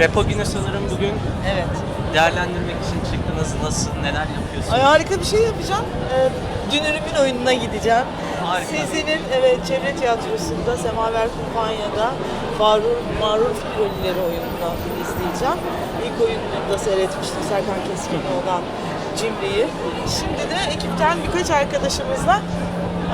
Repo günü sanırım bugün Evet. değerlendirmek için çıktınız. Nasıl, neler yapıyorsunuz? Ay harika bir şey yapacağım. Ee, Dünürümün oyununa gideceğim. Harika. Sezen'in evet çevre tiyatrosunda Semaver Kumpanya'da Farur Marur Filolileri oyununu izleyeceğim. İlk oyununu da seyretmiştim Serkan Keskin'le olan Cimri'yi. Şimdi de ekipten birkaç arkadaşımızla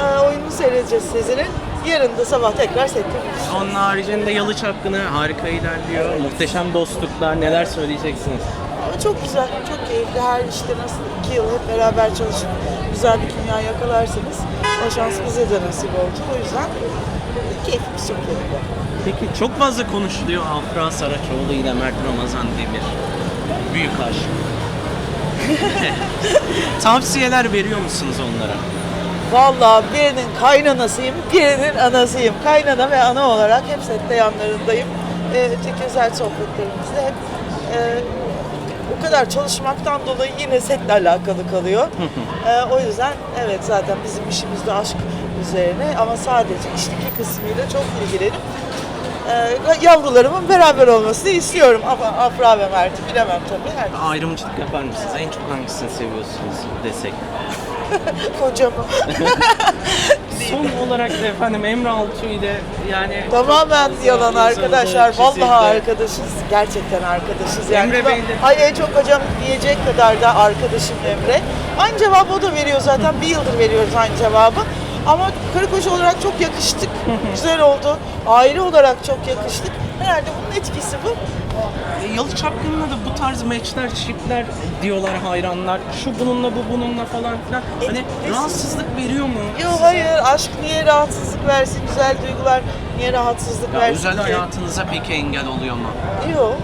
e, oyununu seyredeceğiz Sezen'in. Yarın da sabah tekrar buluşacağız. Onun haricinde Yalı Çapkını harika ilerliyor. Muhteşem dostluklar. Neler söyleyeceksiniz? Ama çok güzel, çok keyifli. Her işte nasıl iki yıl hep beraber çalışıp güzel bir kimya yakalarsanız o şans bize de nasip oldu. O yüzden keyifli, çok keyifli. Peki çok fazla konuşuluyor Afra Saraçoğlu ile Mert Ramazan Demir. Büyük aşk. Tavsiyeler veriyor musunuz onlara? Vallahi birinin kaynanasıyım, birinin anasıyım. Kaynana ve ana olarak hep sette yanlarındayım. Ee, öteki özel sohbetlerimizde hep e, o kadar çalışmaktan dolayı yine setle alakalı kalıyor. Ee, o yüzden evet zaten bizim işimizde aşk üzerine ama sadece işteki kısmıyla çok ilgilenip e, yavrularımın beraber olmasını istiyorum. Ama Afra ve Mert'i bilemem tabii. Her Ayrımcılık yapar mısınız? En çok hangisini seviyorsunuz desek? kocamı. Son olarak da efendim Emre Altuğ ile yani Tamamen çok yalan arkadaşlar. çizildi. Vallahi arkadaşız. Gerçekten arkadaşız. Yani Emre Bey de- Ay en çok hocam diyecek kadar da arkadaşım Emre. Aynı cevabı o da veriyor zaten. Bir yıldır veriyoruz aynı cevabı. Ama karı koca olarak çok yakıştık. Güzel oldu. Aile olarak çok yakıştık. Herhalde bunun etkisi bu. E, Yalı Çapkın'la da bu tarz meçler, çiftler diyorlar hayranlar. Şu bununla bu bununla falan filan. Hani E, rahatsızlık veriyor mu? Yok hayır aşk niye rahatsızlık versin? Güzel duygular niye rahatsızlık Ya versin? özel ki? hayatınıza peki engel oluyor mu? Yok.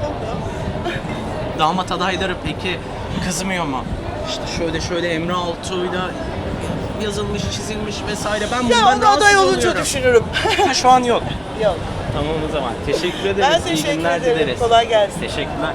Damat adayları peki kızmıyor mu? İşte şöyle şöyle Emre Altuğ'yla yazılmış, çizilmiş vesaire. Ben Ya bundan rahatsız aday olunca oluyorum. düşünürüm. Ha, Şu an yok. Yok. Tamam o zaman. Teşekkür ederiz. Ben İyi teşekkür günler ederim. dileriz. Kolay gelsin. Teşekkürler.